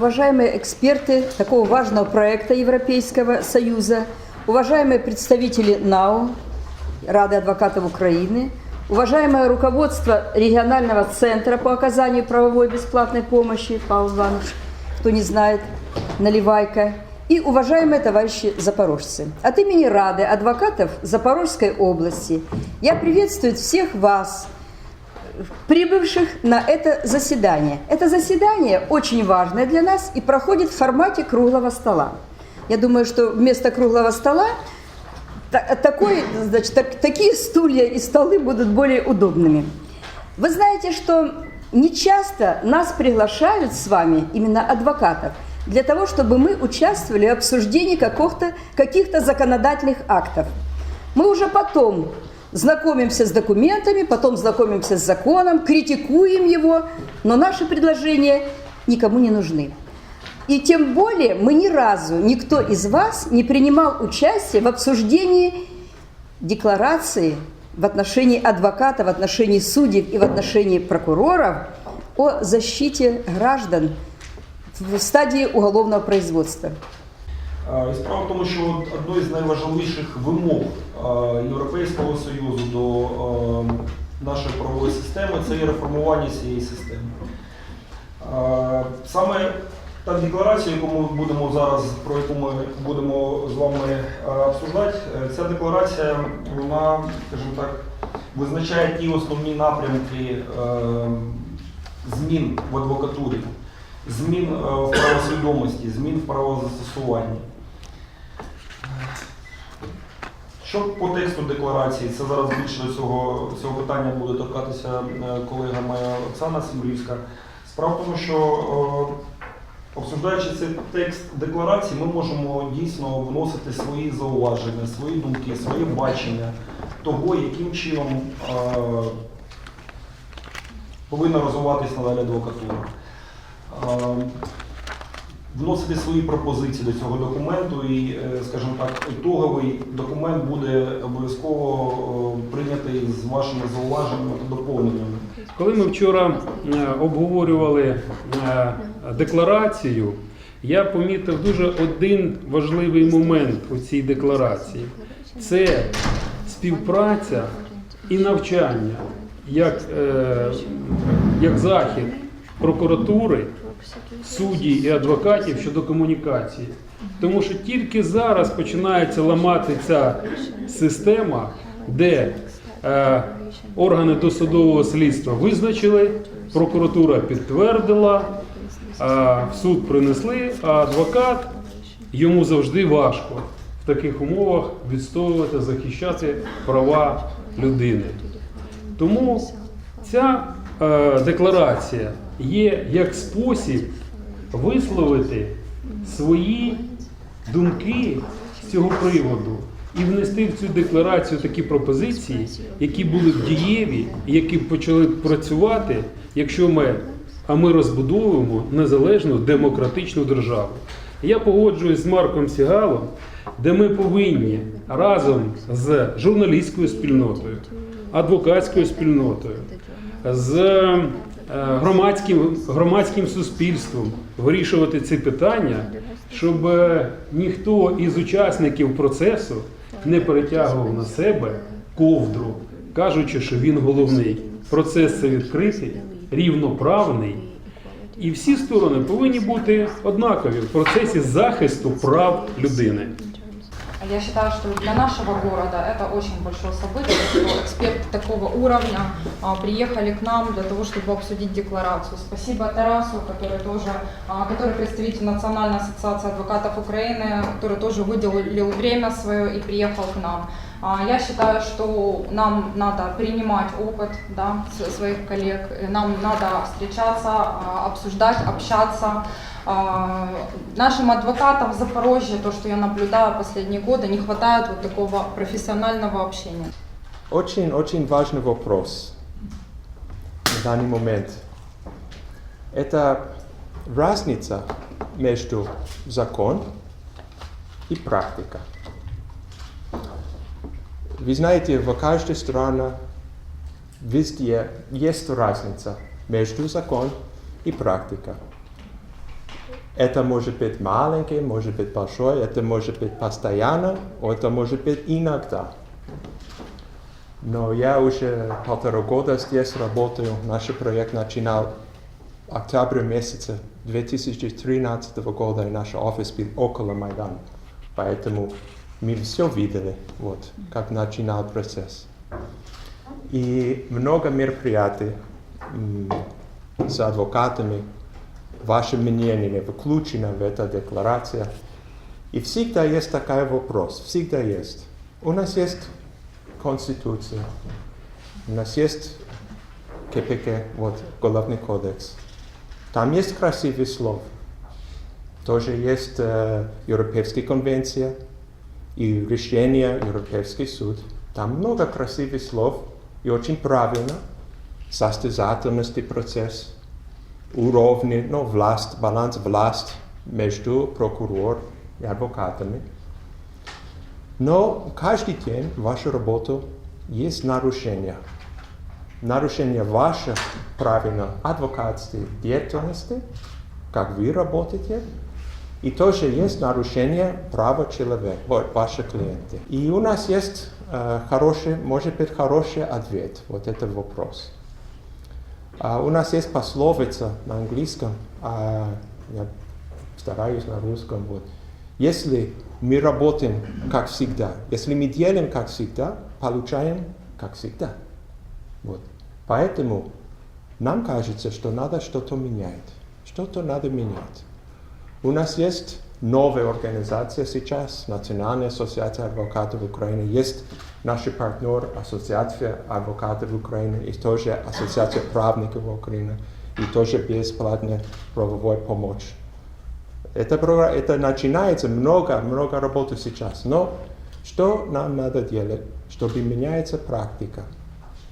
уважаемые эксперты такого важного проекта Европейского Союза, уважаемые представители НАО, Рады адвокатов Украины, уважаемое руководство регионального центра по оказанию правовой бесплатной помощи, Павел Иванович, кто не знает, Наливайка, и уважаемые товарищи запорожцы. От имени Рады адвокатов Запорожской области я приветствую всех вас, прибывших на это заседание. Это заседание очень важное для нас и проходит в формате круглого стола. Я думаю, что вместо круглого стола та- такой, значит, так- такие стулья и столы будут более удобными. Вы знаете, что не часто нас приглашают с вами, именно адвокатов, для того, чтобы мы участвовали в обсуждении каких-то каких законодательных актов. Мы уже потом знакомимся с документами, потом знакомимся с законом, критикуем его, но наши предложения никому не нужны. И тем более мы ни разу, никто из вас не принимал участие в обсуждении декларации в отношении адвоката, в отношении судей и в отношении прокуроров о защите граждан в стадії уголовного производства. Е, І справа в тому, що одною з найважливіших вимог е, Європейського Союзу до е, нашої правової системи це є реформування цієї системи. Саме та декларація, яку ми будемо зараз, про яку ми будемо з вами обсуждати, ця декларація, вона, скажімо так, визначає ті основні напрямки змін в адвокатурі, змін в правосвідомості, змін в правозастосуванні. Що по тексту декларації, це зараз більше цього, цього питання буде торкатися е, колега моя Оксана Сімрівська. Справа в тому, що е, обсуждаючи цей текст декларації, ми можемо дійсно вносити свої зауваження, свої думки, своє бачення того, яким чином е, повинна розвиватись надалі адвокатура. Вносити свої пропозиції до цього документу і, е, скажімо так, ітоговий документ буде обов'язково е, прийнятий з вашими зауваженнями та доповненнями. Коли ми вчора е, обговорювали декларацію, я помітив дуже один важливий момент у цій декларації. Це співпраця і навчання як, як захід прокуратури, судді і адвокатів щодо комунікації. Тому що тільки зараз починається ламати ця система, де е, органи досудового слідства визначили, прокуратура підтвердила, е, в суд принесли, а адвокат йому завжди важко в таких умовах відстоювати, захищати права людини. Тому ця декларація є як спосіб висловити свої думки з цього приводу і внести в цю декларацію такі пропозиції, які були б дієві, які б почали працювати, якщо ми, а ми розбудовуємо незалежну демократичну державу. Я погоджуюсь з Марком Сігалом, де ми повинні разом з журналістською спільнотою, адвокатською спільнотою, з е, громадським, громадським суспільством вирішувати ці питання, щоб е, ніхто із учасників процесу не перетягував на себе ковдру, кажучи, що він головний. Процес це відкритий, рівноправний. І всі сторони повинні бути однакові в процесі захисту прав людини. Я считаю, что для нашего города это очень большое событие, что эксперты такого уровня а, приехали к нам для того, чтобы обсудить декларацию. Спасибо Тарасу, который тоже, а, который представитель Национальной ассоциации адвокатов Украины, который тоже выделил время свое и приехал к нам. А, Я считаю, что нам надо принимать опыт да, своих коллег, нам надо встречаться, обсуждать, общаться. А, Нашим адвокатам в Запорожье, то, что я наблюдаю последние годы, не хватает вот такого профессионального общения. Очень-очень важный вопрос в данный момент. Это разница между закон и практика. Вы знаете, в каждой стране везде есть разница между закон и практика. Это может быть маленький, может быть большой, это может быть постоянно, это может быть иногда. Но я уже полтора года здесь работаю. Наш проект начинал в октябре месяце 2013 года, и наш офис был около Майдана. Поэтому мы все видели, вот, как начинал процесс. И много мероприятий м, с адвокатами, ваше мнение включено в эту декларацию. И всегда есть такой вопрос, всегда есть. У нас есть Конституция, у нас есть КПК, вот, Уголовный кодекс. Там есть красивые слова. Тоже есть э, Европейская конвенция и решение Европейский суд. Там много красивых слов и очень правильно. Состязательности процесс, уровни, ну, власть, баланс власть между прокурор и адвокатами. Но каждый день в вашу работу есть нарушения. Нарушение вашей правильно адвокатской деятельности, как вы работаете, и тоже есть нарушение права человека, вот, ваши клиенты. И у нас есть э, хороший, может быть, хороший ответ, вот этот вопрос. А у нас есть пословица на английском, а я стараюсь на русском. Вот. Если мы работаем как всегда, если мы делаем как всегда, получаем как всегда. Вот. Поэтому нам кажется, что надо что-то менять. Что-то надо менять. У нас есть новая организация сейчас, Национальная ассоциация адвокатов Украины. Есть наш партнер, Ассоциация адвокатов Украины и тоже Ассоциация правников Украины. И тоже бесплатная правовая помощь. Это, програ- это начинается много, много работы сейчас. Но что нам надо делать, чтобы меняется практика,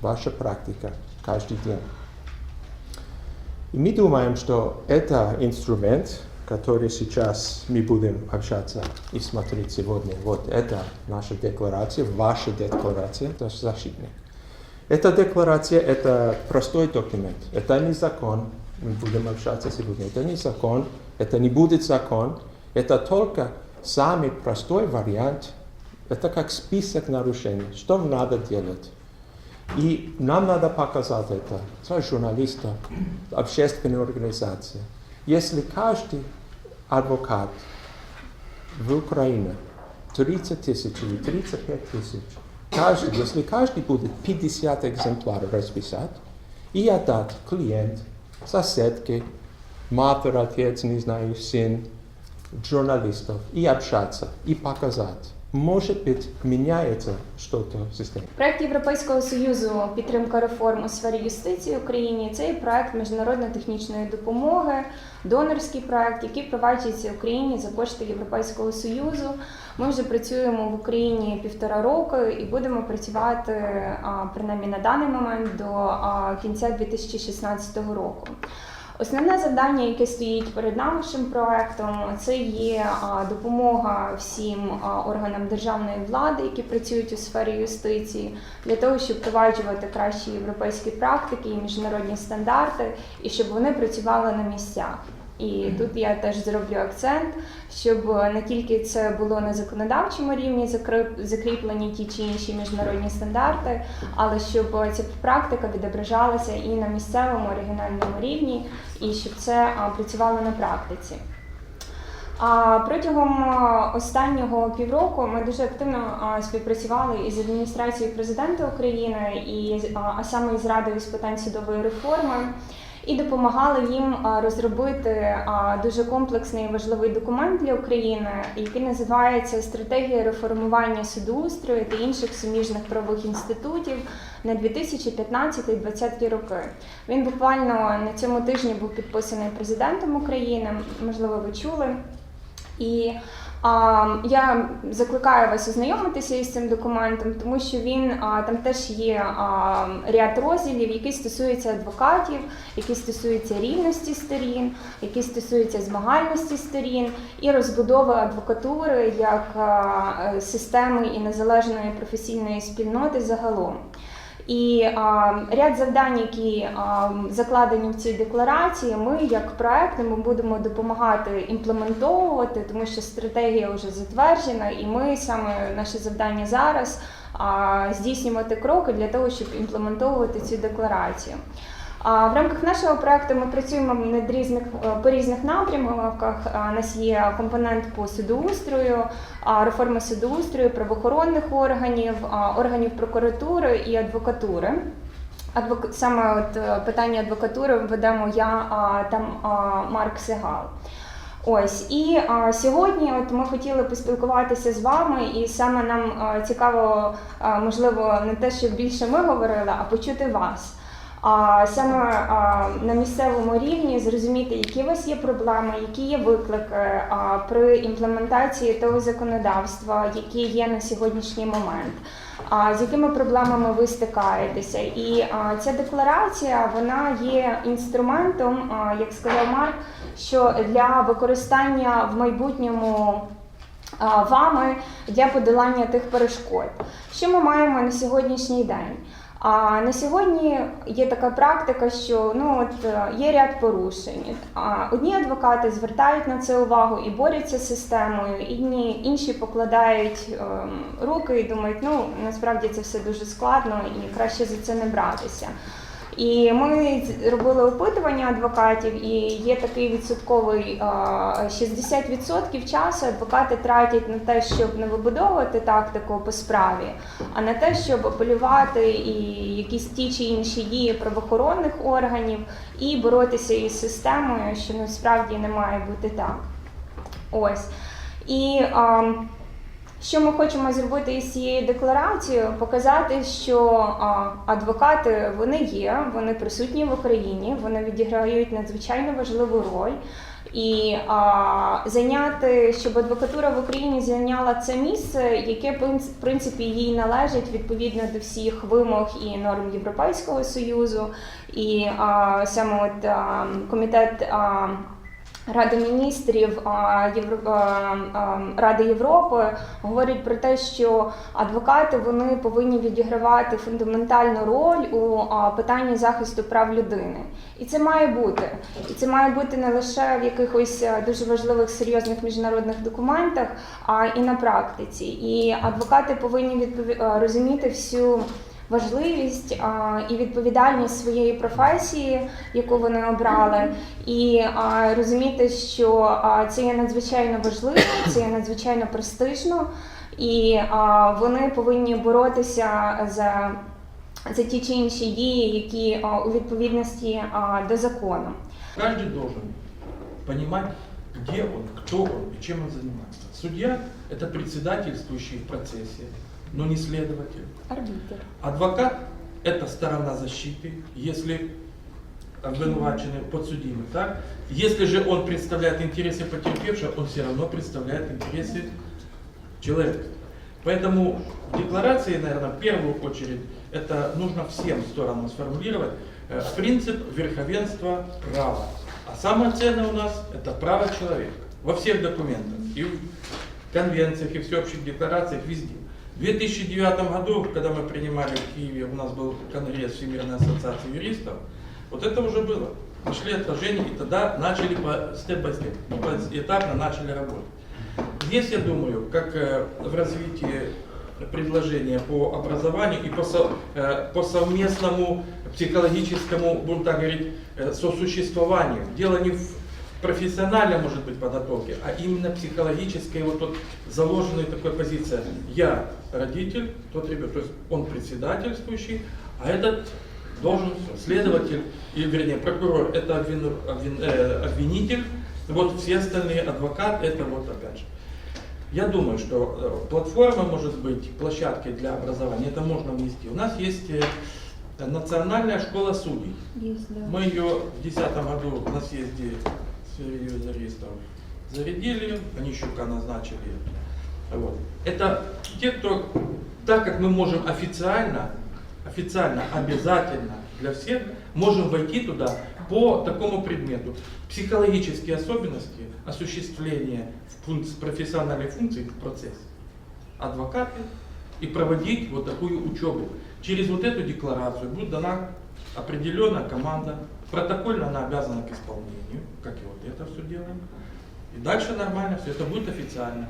ваша практика каждый день? И мы думаем, что это инструмент, который сейчас мы будем общаться и смотреть сегодня. Вот это наша декларация, ваша декларация, это защитник. Эта декларация – это простой документ. Это не закон. Мы будем общаться сегодня. Это не закон. Это не будет закон. Это только самый простой вариант. Это как список нарушений. Что надо делать? И нам надо показать это, для журналистов, общественной организации. Если каждый адвокат в Украине 30 тысяч или 35 тысяч, каждый, если каждый будет 50 экземпляров расписать и отдать клиент, соседке, матери, отец, не знаю, сын, журналистов, и общаться, и показать. Может быть, меняется что-то в системе. Проект Європейського союзу підтримка реформ у сфері юстиції в Україні це є проект міжнародно-технічної допомоги, донорський проект, який впроваджується в Україні за кошти Європейського союзу. Ми вже працюємо в Україні півтора року і будемо працювати принаймні на даний момент до кінця 2016 року. Основне завдання, яке стоїть перед нашим проектом, це є допомога всім органам державної влади, які працюють у сфері юстиції, для того, щоб впроваджувати кращі європейські практики і міжнародні стандарти, і щоб вони працювали на місцях. І тут я теж зроблю акцент, щоб не тільки це було на законодавчому рівні закріплені ті чи інші міжнародні стандарти, але щоб ця практика відображалася і на місцевому регіональному рівні, і щоб це працювало на практиці. А протягом останнього півроку ми дуже активно співпрацювали із адміністрацією президента України і а саме із Радою з питань судової реформи. І допомагали їм розробити дуже комплексний і важливий документ для України, який називається Стратегія реформування судоустрою та інших суміжних правових інститутів на 2015-2020 роки. Він буквально на цьому тижні був підписаний президентом України. Можливо, ви чули. І я закликаю вас ознайомитися із цим документом, тому що він там теж є ряд розділів, які стосуються адвокатів, які стосуються рівності сторін, які стосуються змагальності сторін і розбудови адвокатури як системи і незалежної професійної спільноти загалом. І а, ряд завдань, які а, закладені в цій декларації, ми як проект ми будемо допомагати імплементовувати, тому що стратегія вже затверджена, і ми саме наше завдання зараз а, здійснювати кроки для того, щоб імплементовувати цю декларацію. А в рамках нашого проекту ми працюємо над різних е, по різних напрямках. У нас є компонент по судоустрою, реформи судоустрою, правоохоронних органів, органів прокуратури і адвокатури. Адвок... Саме от е, питання адвокатури ведемо я там Марк Сегал. Ось і а, сьогодні, от ми хотіли поспілкуватися з вами, і саме нам а, цікаво, а, можливо, не те, що більше ми говорили, а почути вас. А саме а, на місцевому рівні зрозуміти, які у вас є проблеми, які є виклики а, при імплементації того законодавства, яке є на сьогоднішній момент. А з якими проблемами ви стикаєтеся? І а, ця декларація вона є інструментом, а, як сказав Марк, що для використання в майбутньому вами для подолання тих перешкод. Що ми маємо на сьогоднішній день? А на сьогодні є така практика, що ну от е, є ряд порушень. А одні адвокати звертають на це увагу і борються з системою, інші, інші покладають ем, руки і думають, ну насправді це все дуже складно і краще за це не братися. І ми робили опитування адвокатів, і є такий відсотковий а, 60% часу адвокати тратять на те, щоб не вибудовувати тактику по справі, а на те, щоб апелювати і якісь ті чи інші дії правоохоронних органів і боротися із системою, що насправді не має бути так. Ось. І що ми хочемо зробити із цією декларацією? Показати, що адвокати вони є, вони присутні в Україні, вони відіграють надзвичайно важливу роль. І а, зайняти, щоб адвокатура в Україні зайняла це місце, яке в принципі їй належить відповідно до всіх вимог і норм Європейського союзу, і а, саме от а, комітет. А, Ради міністрів Ради Європи говорять про те, що адвокати вони повинні відігравати фундаментальну роль у питанні захисту прав людини. І це має бути. І це має бути не лише в якихось дуже важливих серйозних міжнародних документах, а і на практиці. І адвокати повинні відпові... розуміти всю важливість а, і відповідальність своєї професії, яку вони обрали, і а, розуміти, що а, це є надзвичайно важливо, це є надзвичайно престижно, і а, вони повинні боротися за, за ті чи інші дії, які а, у відповідності а, до закону. Каждый должен понимать, где он, кто он и чем он занимается. Судья – это председательствующий в процессе, но не следователь. Арбітр. Адвокат – это сторона защиты, если обвинуваченный, подсудимый. Так? Если же он представляет интересы потерпевшего, он все равно представляет интересы человека. Поэтому в декларации, наверное, в первую очередь, это нужно всем сторонам сформулировать э, принцип верховенства права. А самое ценное у нас – это право человека во всех документах, и в конвенциях, и в всеобщих декларациях, везде. В 2009 году, когда мы принимали в Киеве, у нас был конгресс Всемирной ассоциации юристов, вот это уже было. Нашли отражение, и тогда начали по степ-бай-степ, этапно начали работать. Здесь, я думаю, как э, в развитии предложения по образованию и по, со- э, по совместному психологическому, будем так говорить, э, сосуществованию. Дело не в профессиональной, может быть, подготовке, а именно психологической, вот тут заложенной такой позиция. Я родитель, тот ребенок, то есть он председательствующий, а этот должен следователь, и, вернее, прокурор, это обвин- обвин- э, обвинитель, вот все остальные адвокат, это вот опять же. Я думаю, что э, платформа может быть площадкой для образования, это можно внести. У нас есть э, национальная школа судей. Мы ее в 2010 году на съезде Юристов зарядили, Онищука назначили. Вот. Это те, кто, так как мы можем официально, официально, обязательно для всех, можем войти туда по такому предмету. Психологические особенности осуществления профессиональной функции в процессе. Адвокаты и проводить вот такую учебу. Через вот эту декларацию будет дана определенная команда, протокольно она обязана к исполнению, как и вот это все делаем. И дальше нормально все, это будет официально.